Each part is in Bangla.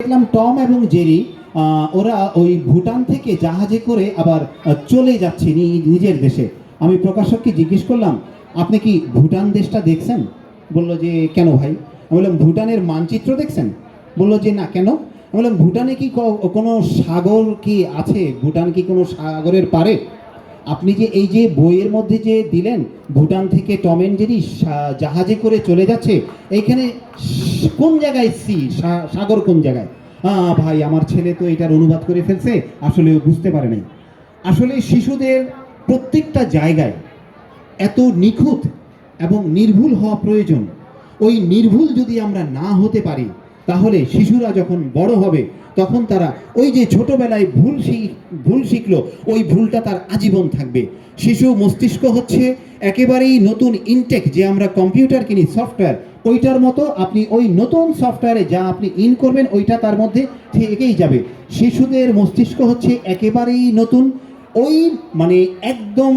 দেখলাম টম এবং জেরি ওরা ওই ভুটান থেকে জাহাজে করে আবার চলে যাচ্ছে নিজের দেশে। আমি প্রকাশককে জিজ্ঞেস করলাম, আপনি কি ভুটান দেশটা দেখছেন? বলল যে, কেন ভাই? আমি বললাম, ভুটানের মানচিত্র দেখছেন? বলল যে, না, কেন? আমি বললাম, ভুটানে কি কোনো সাগর কি আছে? ভুটান কি কোনো সাগরের পারে আপনি যে এই যে বইয়ের মধ্যে যে দিলেন, ভুটান থেকে টম অ্যান্ড জেরি জাহাজে করে চলে যাচ্ছে, এইখানে কোন জায়গায় সি সাগর কোন জায়গায়? হ্যাঁ ভাই, আমার ছেলে তো এটার অনুবাদ করে ফেলছে, আসলে ও বুঝতে পারে নাই। আসলে শিশুদের প্রত্যেকটা জায়গায় এত নিখুঁত এবং নির্ভুল হওয়া প্রয়োজন। ওই নির্ভুল যদি আমরা না হতে পারি তাহলে শিশুরা যখন বড় হবে, তখন তারা ওই যে ছোটবেলায় ভুল ভুল শিখলো, ওই ভুলটা তার আজীবন থাকবে। শিশু মস্তিষ্ক হচ্ছে একেবারেই নতুন ইনটেক, যে আমরা কম্পিউটার কিনি, সফটওয়্যার, ওইটার মতো আপনি ওই নতুন সফটওয়্যারে যা আপনি ইন করবেন, ওইটা তার মধ্যে থেকেই যাবে। শিশুদের মস্তিষ্ক হচ্ছে একেবারেই নতুন, ওই মানে একদম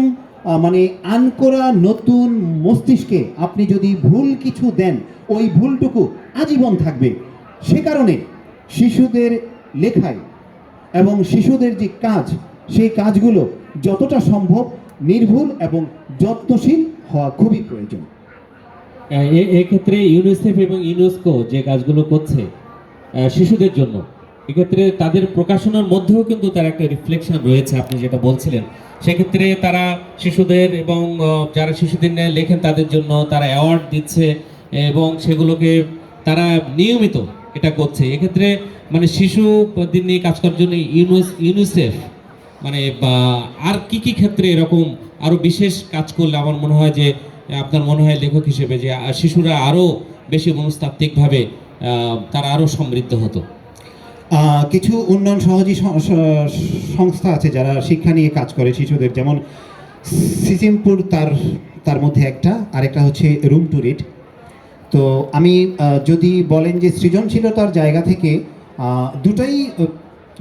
মানে আনকোরা নতুন মস্তিষ্কে আপনি যদি ভুল কিছু দেন, ওই ভুলটুকু আজীবন থাকবে। সে কারণে শিশুদের লেখায় এবং শিশুদের যে কাজ, সেই কাজগুলো যতটা সম্ভব নির্ভুল এবং যত্নশীল হওয়া খুবই প্রয়োজন। এক্ষেত্রে ইউনিসেফ এবং ইউনেস্কো যে কাজগুলো করছে শিশুদের জন্য, এক্ষেত্রে তাদের প্রকাশনার মধ্যেও কিন্তু তার একটা রিফ্লেকশন রয়েছে, আপনি যেটা বলছিলেন। সেক্ষেত্রে তারা শিশুদের এবং যারা শিশুদের নিয়ে লেখেন তাদের জন্য তারা অ্যাওয়ার্ড দিচ্ছে এবং সেগুলোকে তারা নিয়মিত এটা করছে। এক্ষেত্রে মানে শিশুদের নিয়ে কাজ করার জন্য ইউনিস, ইউনিসেফ মানে বা আর কি কি ক্ষেত্রে এরকম আরও বিশেষ কাজ করলে আমার মনে হয় যে, আপনার মনে হয় লেখক হিসেবে যে শিশুরা আরও বেশি মনস্তাত্ত্বিকভাবে তারা আরও সমৃদ্ধ হতো। কিছু উন্নয়ন সহজী সংস্থা আছে যারা শিক্ষা নিয়ে কাজ করে শিশুদের। যেমন সিসিমপুর তার তার মধ্যে একটা, আরেকটা হচ্ছে রুম টু রিড। তো আমি যদি বলেন যে সৃজনশীলতার জায়গা থেকে দুটাই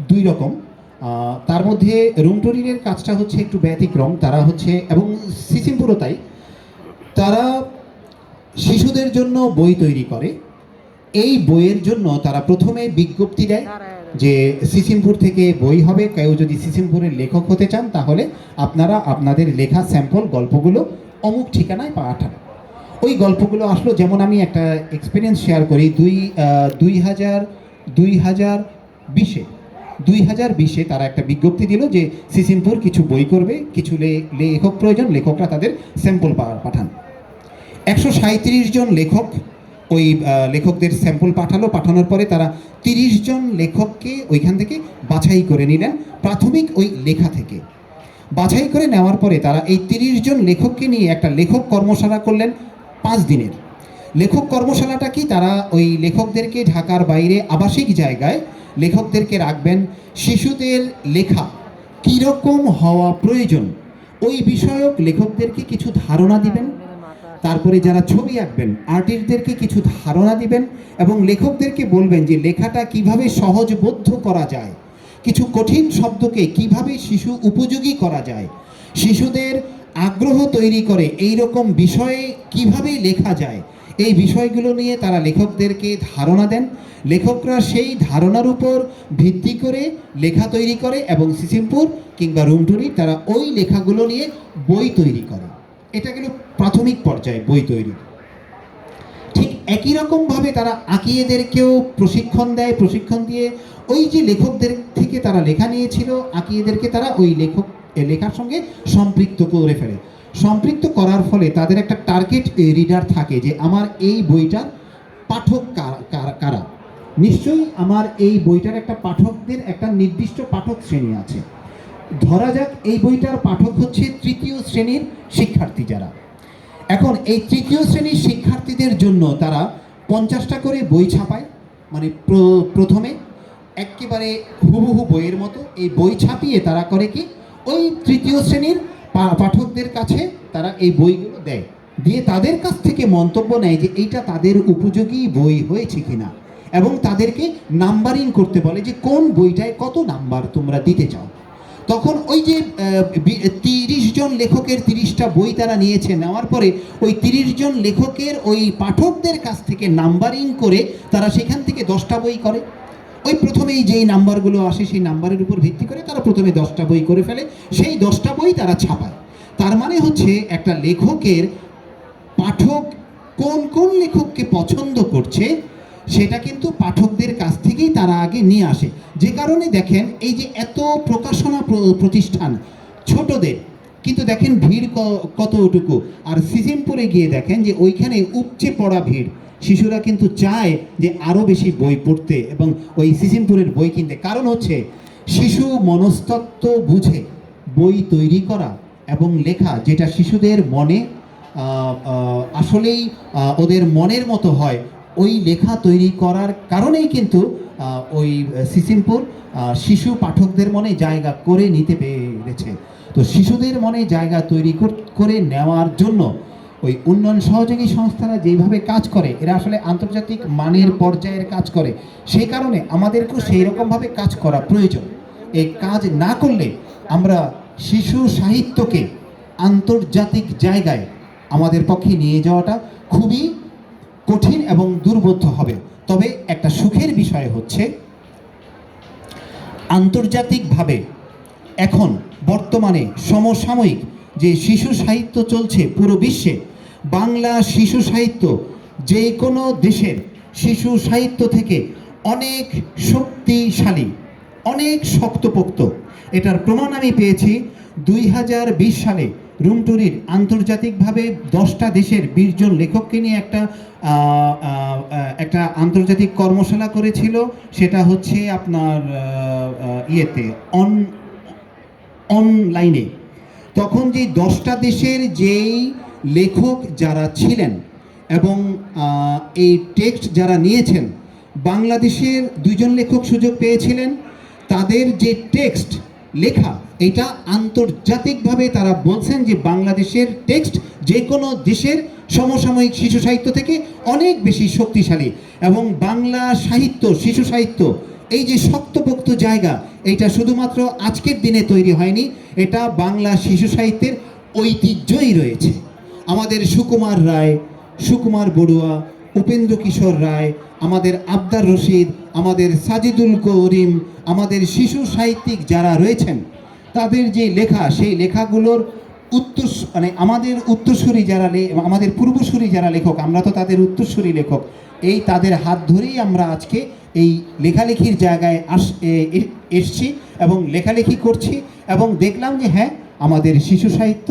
দুই রকম। তার মধ্যে রুম টু রিডের কাজটা হচ্ছে একটু ব্যতিক্রম। তারা হচ্ছে, এবং সিসিমপুরও তাই তারা শিশুদের জন্য বই তৈরি করে। এই বইয়ের জন্য তারা প্রথমে বিজ্ঞপ্তি দেয় যে সিসিমপুর থেকে বই হবে। কেউ যদি সিসিমপুরের লেখক হতে চান, তাহলে আপনারা আপনাদের লেখা স্যাম্পল গল্পগুলো অমুক ঠিকানায় পাঠান। ওই গল্পগুলো আসলো যেমন আমি একটা এক্সপিরিয়েন্স শেয়ার করি, দুই দুই হাজার দুই হাজার বিশে। দুই হাজার বিশে তারা একটা বিজ্ঞপ্তি দিল যে সিসিমপুর কিছু বই করবে, কিছু লেখক প্রয়োজন, লেখকরা তাদের স্যাম্পল পাঠান। একশো সাঁত্রিশ জন লেখক ওই লেখকদের স্যাম্পল পাঠালো, পাঠানোর পরে তারা তিরিশ জন লেখককে ওইখান থেকে বাছাই করে নিলেন, প্রাথমিক ওই লেখা থেকে। বাছাই করে নেওয়ার পরে তারা এই তিরিশ জন লেখককে নিয়ে একটা লেখক কর্মশালা করলেন পাঁচ দিনের। লেখক কর্মশালাটা কি? তারা ওই লেখকদেরকে ঢাকার বাইরে আবাসিক জায়গায় লেখকদেরকে রাখবেন। শিশুদের লেখা কীরকম হওয়া প্রয়োজন? ওই বিষয়ক লেখকদেরকে কিছু ধারণা দিবেন। তারপরে যারা ছবি আঁকবেন, আর্টিস্টদেরকে কিছু ধারণা দিবেন এবং লেখকদেরকে বলবেন যে লেখাটা কীভাবে সহজবোধ্য করা যায়? কিছু কঠিন শব্দকে কীভাবে শিশু উপযোগী করা যায়? শিশুদের আগ্রহ তৈরি করে। এই রকম বিষয়ে কীভাবে লেখা যায়? এই বিষয়গুলো নিয়ে তারা লেখকদেরকে ধারণা দেন। লেখকরা সেই ধারণার উপর ভিত্তি করে লেখা তৈরি করে এবং সিসিমপুর কিংবা রুমটুরি তারা ওই লেখাগুলো নিয়ে বই তৈরি করে। এটা গেল প্রাথমিক পর্যায়ে বই তৈরি। ঠিক একই রকমভাবে তারা আঁকিয়েদেরকেও প্রশিক্ষণ দেয়। প্রশিক্ষণ দিয়ে ওই যে লেখকদের থেকে তারা লেখা নিয়েছিল, আঁকিয়েদেরকে তারা ওই লেখক লেখার সঙ্গে সম্পৃক্ত করে ফেলে। সম্পৃক্ত করার ফলে তাদের একটা টার্গেট রিডার থাকে যে, আমার এই বইটার পাঠক কারা- নিশ্চয়ই আমার এই বইটার একটা পাঠকদের একটা নির্দিষ্ট পাঠক শ্রেণি আছে। ধরা যাক, এই বইটার পাঠক হচ্ছে তৃতীয় শ্রেণির শিক্ষার্থী যারা। এখন এই তৃতীয় শ্রেণির শিক্ষার্থীদের জন্য তারা পঞ্চাশটা করে বই ছাপায়। মানে প্রথমে একেবারে হুবহু বইয়ের মতো। এই বই ছাপিয়ে তারা করে কি? ওই তৃতীয় শ্রেণির পাঠকদের কাছে তারা এই বইগুলো দেয়। দিয়ে তাদের কাছ থেকে মন্তব্য নেয় যে এইটা তাদের উপযোগী বই হয়েছে কিনা। এবং তাদেরকে নাম্বারিং করতে বলে যে কোন বইটায় কত নাম্বার তোমরা দিতে চাও। তখন ওই যে তিরিশ জন লেখকের তিরিশটা বই তারা নিয়েছে, নেওয়ার পরে ওই তিরিশ জন লেখকের ওই পাঠকদের কাছ থেকে নাম্বারিং করে তারা সেখান থেকে দশটা বই করে। ওই প্রথমেই যেই নাম্বারগুলো আসে, সেই নাম্বারের উপর ভিত্তি করে তারা প্রথমে দশটা বই করে ফেলে। সেই দশটা বই তারা ছাপায়। তার মানে হচ্ছে একটা লেখকের পাঠক কোন কোন লেখককে পছন্দ করছে, সেটা কিন্তু পাঠকদের কাছ থেকেই তারা আগে নিয়ে আসে। যে কারণে দেখেন, এই যে এত প্রকাশনা প্রতিষ্ঠান ছোটদের, কিন্তু দেখেন ভিড় কতটুকু। আর সিজিমপুরে গিয়ে দেখেন যে ওইখানে উপচে পড়া ভিড়। শিশুরা কিন্তু চায় যে আরও বেশি বই পড়তে এবং ওই সিজিমপুরের বই কিনতে। কারণ হচ্ছে, শিশু মনস্তত্ত্ব বুঝে বই তৈরি করা এবং লেখা যেটা শিশুদের মনে আসলেই ওদের মনের মতো হয়, ওই লেখা তৈরি করার কারণেই কিন্তু ওই সিসিমপুর শিশু পাঠকদের মনে জায়গা করে নিতে পেরেছে। তো শিশুদের মনে জায়গা তৈরি করে নেওয়ার জন্য ওই উন্নয়ন সহযোগী সংস্থারা যেইভাবে কাজ করে, এরা আসলে আন্তর্জাতিক মানের পর্যায়ের কাজ করে। সেই কারণে আমাদেরকেও সেই রকমভাবে কাজ করা প্রয়োজন। এই কাজ না করলে আমরা শিশু সাহিত্যকে আন্তর্জাতিক জায়গায় আমাদের পক্ষে নিয়ে যাওয়াটা খুবই কঠিন এবং দুর্বোধ্য হবে। তবে একটা সুখের বিষয় হচ্ছে, আন্তর্জাতিকভাবে এখন বর্তমানে সমসাময়িক যে শিশু সাহিত্য চলছে পুরো বিশ্বে বাংলা শিশু সাহিত্য যে কোনো দেশের শিশু সাহিত্য থেকে অনেক শক্তিশালী, অনেক শক্তপোক্ত। এটার প্রমাণ আমি পেয়েছি দুই হাজার বিশ সালে রুমটুরির আন্তর্জাতিকভাবে দশটা দেশের বিশ জন লেখককে নিয়ে একটা একটা আন্তর্জাতিক কর্মশালা করেছিল। সেটা হচ্ছে আপনার ইয়েতে, অন, অনলাইনে। তখন যে দশটা দেশের যেই লেখক যারা ছিলেন এবং এই টেক্সট যারা নিয়েছেন, বাংলাদেশের দুইজন লেখক সুযোগ পেয়েছিলেন। তাদের যে টেক্সট লেখা, এটা আন্তর্জাতিকভাবে তারা বলছেন যে বাংলাদেশের টেক্সট যে কোনো দেশের সমসাময়িক শিশু সাহিত্য থেকে অনেক বেশি শক্তিশালী এবং বাংলা সাহিত্য, শিশু সাহিত্য, এই যে শক্তপোক্ত জায়গা, এটা শুধুমাত্র আজকের দিনে তৈরি হয়নি, এটা বাংলা শিশু সাহিত্যের ঐতিহ্যই রয়েছে। আমাদের সুকুমার রায়, সুকুমার বড়ুয়া, উপেন্দ্র কিশোর রায়, আমাদের আবদার রশিদ, আমাদের সাজিদুল করিম, আমাদের শিশু সাহিত্যিক যারা রয়েছেন, তাদের যে লেখা, সেই লেখাগুলোর উত্তর মানে আমাদের উত্তরসূরি যারা আমাদের পূর্বসূরি যারা লেখক, আমরা তো তাদের উত্তরসূরি লেখক, এই তাদের হাত ধরেই আমরা আজকে এই লেখালেখির জায়গায় আস এসছি এবং লেখালেখি করছি এবং দেখলাম যে হ্যাঁ আমাদের শিশু সাহিত্য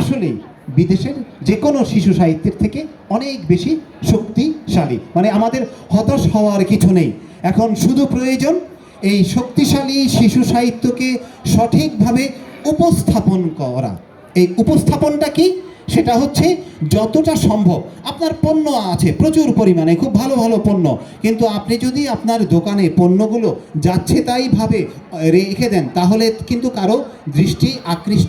আসলেই বিদেশের যে কোনো শিশু সাহিত্যের থেকে অনেক বেশি শক্তিশালী। মানে আমাদের হতাশ হওয়ার কিছু নেই। এখন শুধু প্রয়োজন এই শক্তিশালী শিশু সাহিত্যকে সঠিকভাবে উপস্থাপন করা। এই উপস্থাপনটা কি? সেটা হচ্ছে যতটা সম্ভব। আপনার পণ্য আছে, প্রচুর পরিমাণে, খুব ভালো ভালো পণ্য। কিন্তু আপনি যদি আপনার দোকানে পণ্যগুলো যাচ্ছে তাই ভাবে রেখে দেন, তাহলে কিন্তু কারও দৃষ্টি আকৃষ্ট